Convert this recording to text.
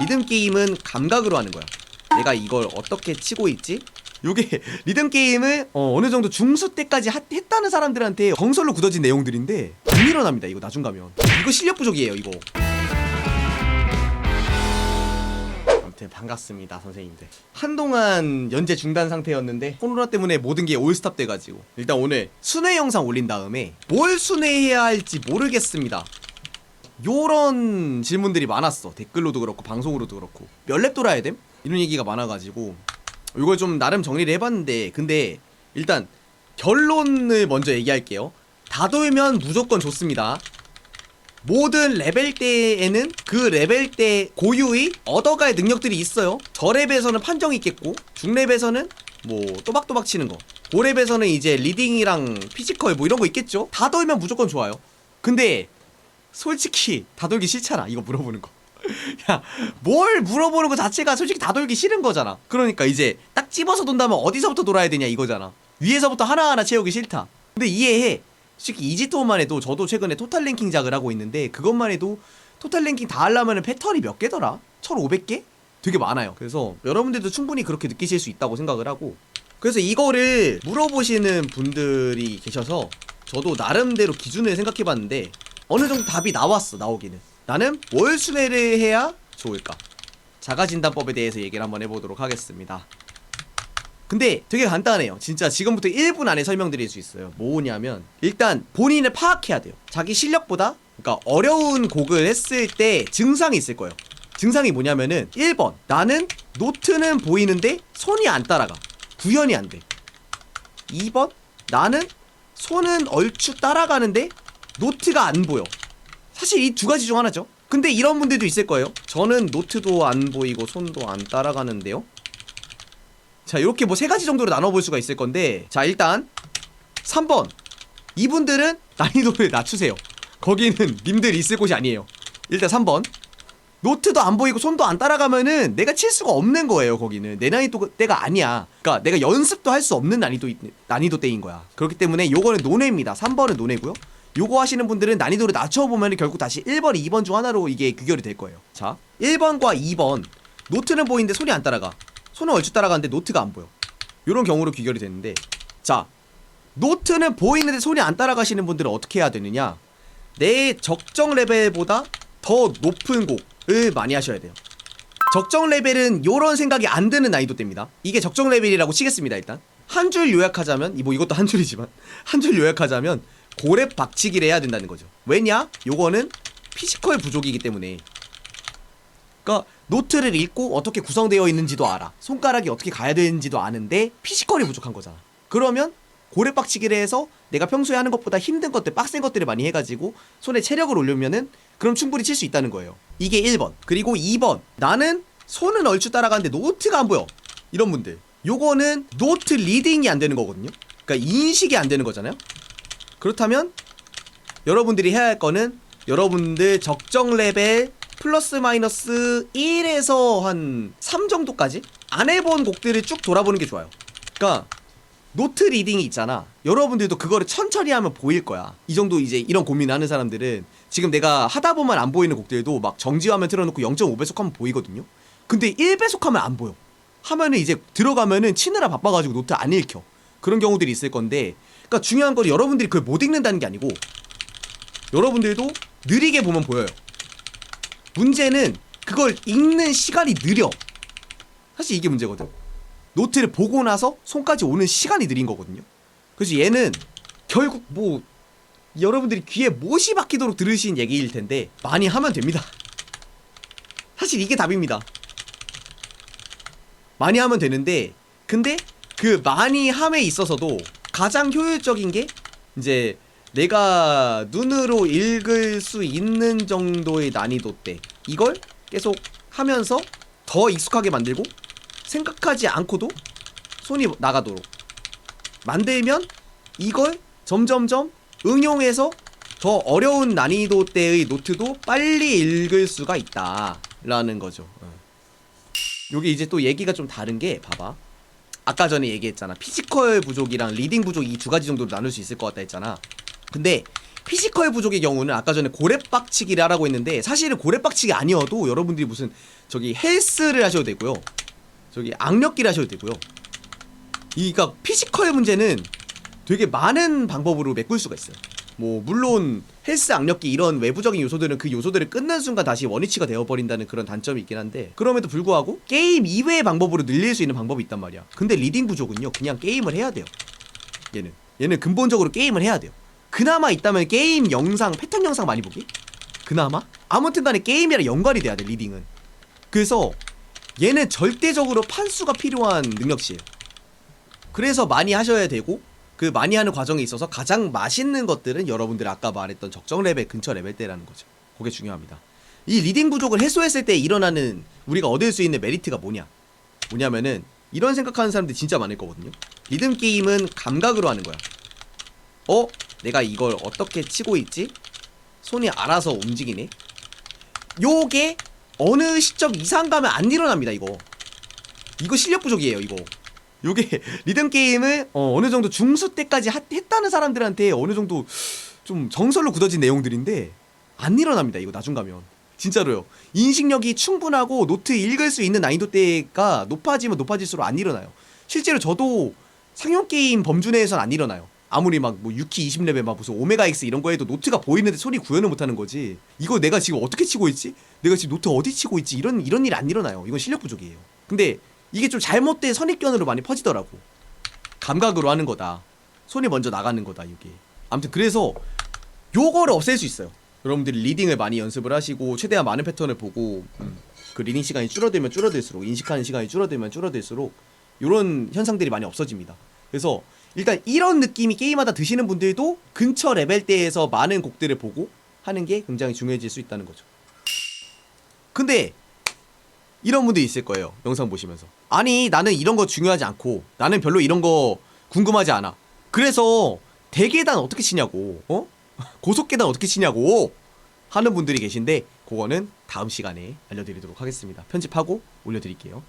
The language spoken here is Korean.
리듬 게임은 감각으로 하는 거야. 내가 이걸 어떻게 치고 있지? 요게 리듬 게임을 어, 느 정도 중수 때까지 하- 했다는 사람들한테 정설로 굳어진 내용들인데 안 일어납니다. 이거 나중 가면 이거 실력 부족이에요. 이거. 아무튼 반갑습니다 선생님들 한동안 연재 중단 상태였는데 코로나 때문에 모든 게 올스탑 돼가지고 일단 오늘 순회 영상 올린 다음에 뭘 순회해야 할지 모르겠습니다 요런 질문들이 많았어 댓글로도 그렇고 방송으로도 그렇고 몇랩 돌아야 됨? 이런 얘기가 많아가지고 이걸 좀 나름 정리를 해봤는데 근데 일단 결론을 먼저 얘기할게요 다 돌면 무조건 좋습니다 모든 레벨대에는 그 레벨대 고유의 얻어갈 능력들이 있어요. 저랩에서는 판정이 있겠고 중랩에서는 뭐 또박또박 치는 거 고랩에서는 이제 리딩이랑 피지컬 뭐 이런 거 있겠죠. 다 돌면 무조건 좋아요. 근데 솔직히 다 돌기 싫잖아. 이거 물어보는 거. 야, 뭘 물어보는 거 자체가 솔직히 다 돌기 싫은 거잖아. 그러니까 이제 딱 집어서 돈다면 어디서부터 돌아야 되냐 이거잖아. 위에서부터 하나하나 채우기 싫다. 근데 이해해. 솔직히 이지토만 해도 저도 최근에 토탈 랭킹 작을 하고 있는데 그것만 해도 토탈 랭킹 다 하려면 패턴이 몇 개더라? 1500개? 되게 많아요. 그래서 여러분들도 충분히 그렇게 느끼실 수 있다고 생각을 하고 그래서 이거를 물어보시는 분들이 계셔서 저도 나름대로 기준을 생각해 봤는데 어느 정도 답이 나왔어 나오기는 나는 뭘 순회를 해야 좋을까 자가진단법에 대해서 얘기를 한번 해보도록 하겠습니다 근데 되게 간단해요. 진짜 지금부터 1분 안에 설명드릴 수 있어요. 뭐냐면 일단 본인을 파악해야 돼요. 자기 실력보다 그러니까 어려운 곡을 했을 때 증상이 있을 거예요. 증상이 뭐냐면은 1번 나는 노트는 보이는데 손이 안 따라가. 구현이 안 돼. 2번 나는 손은 얼추 따라가는데 노트가 안 보여. 사실 이 두 가지 중 하나죠. 근데 이런 분들도 있을 거예요. 저는 노트도 안 보이고 손도 안 따라가는데요. 자 이렇게 뭐 세 가지 정도로 나눠볼 수가 있을 건데 자 일단 3번. 이분들은 난이도를 낮추세요. 거기는 님들 있을 곳이 아니에요. 일단 3번. 노트도 안 보이고 손도 안 따라가면은 내가 칠 수가 없는 거예요 거기는. 내 난이도 때가 아니야. 그러니까 내가 연습도 할 수 없는 난이도 난이도 때인 거야. 그렇기 때문에 요거는 논외입니다. 3번은 논외고요 요거 하시는 분들은 난이도를 낮춰보면 결국 다시 1번, 2번 중 하나로 이게 귀결이 될 거예요 자 1번과 2번 노트는 보이는데 손이 안 따라가 손은 얼추 따라가는데 노트가 안 보여. 이런 경우로 귀결이 되는데 자 노트는 보이는데 손이 안 따라가시는 분들은 어떻게 해야 되느냐? 내 적정 레벨보다 더 높은 곡을 많이 하셔야 돼요. 적정 레벨은 요런 생각이 안 드는 난이도 때입니다. 이게 적정 레벨이라고 치겠습니다. 일단 한 줄 요약하자면 이뭐 이것도 한 줄이지만 한 줄 요약하자면 고랩 박치기를 해야 된다는 거죠. 왜냐? 요거는 피지컬 부족이기 때문에 그러니까 노트를 읽고 어떻게 구성되어 있는지도 알아. 손가락이 어떻게 가야 되는지도 아는데 피지컬이 부족한 거잖아. 그러면 고래빡치기를 해서 내가 평소에 하는 것보다 힘든 것들, 빡센 것들을 많이 해가지고 손에 체력을 올리면은 그럼 충분히 칠 수 있다는 거예요. 이게 1번. 그리고 2번. 나는 손은 얼추 따라가는데 노트가 안 보여. 이런 분들. 요거는 노트 리딩이 안 되는 거거든요. 그러니까 인식이 안 되는 거잖아요. 그렇다면 여러분들이 해야 할 거는 여러분들 적정 레벨 플러스 마이너스 1에서 한 3 정도까지 안 해본 곡들을 쭉 돌아보는 게 좋아요. 그러니까 노트 리딩이 있잖아. 여러분들도 그거를 천천히 하면 보일 거야. 이 정도 이제 이런 고민을 하는 사람들은 지금 내가 하다 보면 안 보이는 곡들도 막 정지화면 틀어놓고 0.5배속 하면 보이거든요. 근데 1배속 하면 안 보여. 하면은 이제 들어가면은 치느라 바빠가지고 노트 안 읽혀. 그런 경우들이 있을 건데, 그러니까 중요한 건 여러분들이 그걸 못 읽는다는 게 아니고, 여러분들도 느리게 보면 보여요. 문제는 그걸 읽는 시간이 느려. 사실 이게 문제거든. 노트를 보고 나서 손까지 오는 시간이 느린 거거든요. 그래서 얘는 결국 뭐 여러분들이 귀에 못이 박히도록 들으신 얘기일 텐데 많이 하면 됩니다. 사실 이게 답입니다. 많이 하면 되는데 근데 그 많이 함에 있어서도 가장 효율적인 게 이제 내가 눈으로 읽을 수 있는 정도의 난이도 때 이걸 계속 하면서 더 익숙하게 만들고 생각하지 않고도 손이 나가도록 만들면 이걸 점점점 응용해서 더 어려운 난이도 때의 노트도 빨리 읽을 수가 있다 라는 거죠. 어. 요게 이제 또 얘기가 좀 다른 게 봐봐. 아까 전에 얘기했잖아. 피지컬 부족이랑 리딩 부족 이 두 가지 정도로 나눌 수 있을 것 같다 했잖아. 근데 피지컬 부족의 경우는 아까 전에 고래빡치기를 하라고 했는데 사실은 고래빡치기 아니어도 여러분들이 무슨 저기 헬스를 하셔도 되고요. 저기 악력기를 하셔도 되고요. 이 그러니까 피지컬 문제는 되게 많은 방법으로 메꿀 수가 있어요. 뭐 물론 헬스 악력기 이런 외부적인 요소들은 그 요소들을 끊는 순간 다시 원위치가 되어버린다는 그런 단점이 있긴 한데 그럼에도 불구하고 게임 이외의 방법으로 늘릴 수 있는 방법이 있단 말이야. 근데 리딩 부족은요 그냥 게임을 해야 돼요. 얘는 얘는 근본적으로 게임을 해야 돼요. 그나마 있다면 게임 영상 패턴 영상 많이 보기? 그나마? 아무튼 간에 게임이랑 연관이 돼야 돼 리딩은. 그래서 얘는 절대적으로 판수가 필요한 능력치예요. 그래서 많이 하셔야 되고 그 많이 하는 과정에 있어서 가장 맛있는 것들은 여러분들 아까 말했던 적정 레벨 근처 레벨대라는 거죠. 그게 중요합니다. 이 리딩 부족을 해소했을 때 일어나는 우리가 얻을 수 있는 메리트가 뭐냐? 뭐냐면은 이런 생각하는 사람들이 진짜 많을 거거든요. 리듬 게임은 감각으로 하는 거야. 어? 내가 이걸 어떻게 치고 있지? 손이 알아서 움직이네. 요게 어느 시점 이상 가면 안 일어납니다, 이거. 이거 실력 부족이에요, 이거. 요게 리듬 게임을 어, 느 정도 중수 때까지 하- 했다는 사람들한테 어느 정도 좀 정설로 굳어진 내용들인데 안 일어납니다, 이거 나중 가면. 진짜로요. 인식력이 충분하고 노트 읽을 수 있는 난이도대가 높아지면 높아질수록 안 일어나요. 실제로 저도 상용 게임 범주 내에선 안 일어나요. 아무리 막뭐 6키 20레벨 막 무슨 오메가 X 이런 거 해도 노트가 보이는데 소리 구현을 못 하는 거지. 이거 내가 지금 어떻게 치고 있지? 내가 지금 노트 어디 치고 있지? 이런 이런 일 안 일어나요. 이건 실력 부족이에요. 근데 이게 좀 잘못된 선입견으로 많이 퍼지더라고. 감각으로 하는 거다. 손이 먼저 나가는 거다, 이게. 아무튼 그래서 요거를 없앨 수 있어요. 여러분들이 리딩을 많이 연습을 하시고 최대한 많은 패턴을 보고 음, 그 리딩 시간이 줄어들면 줄어들수록 인식하는 시간이 줄어들면 줄어들수록 이런 현상들이 많이 없어집니다. 그래서 일단 이런 느낌이 게임하다 드시는 분들도 근처 레벨대에서 많은 곡들을 보고 하는 게 굉장히 중요해질 수 있다는 거죠. 근데 이런 분도 있을 거예요. 영상 보시면서. 아니, 나는 이런 거 중요하지 않고 나는 별로 이런 거 궁금하지 않아. 그래서 대계단 어떻게 치냐고. 어? 고속계단 어떻게 치냐고 하는 분들이 계신데 그거는 다음 시간에 알려드리도록 하겠습니다. 편집하고 올려드릴게요.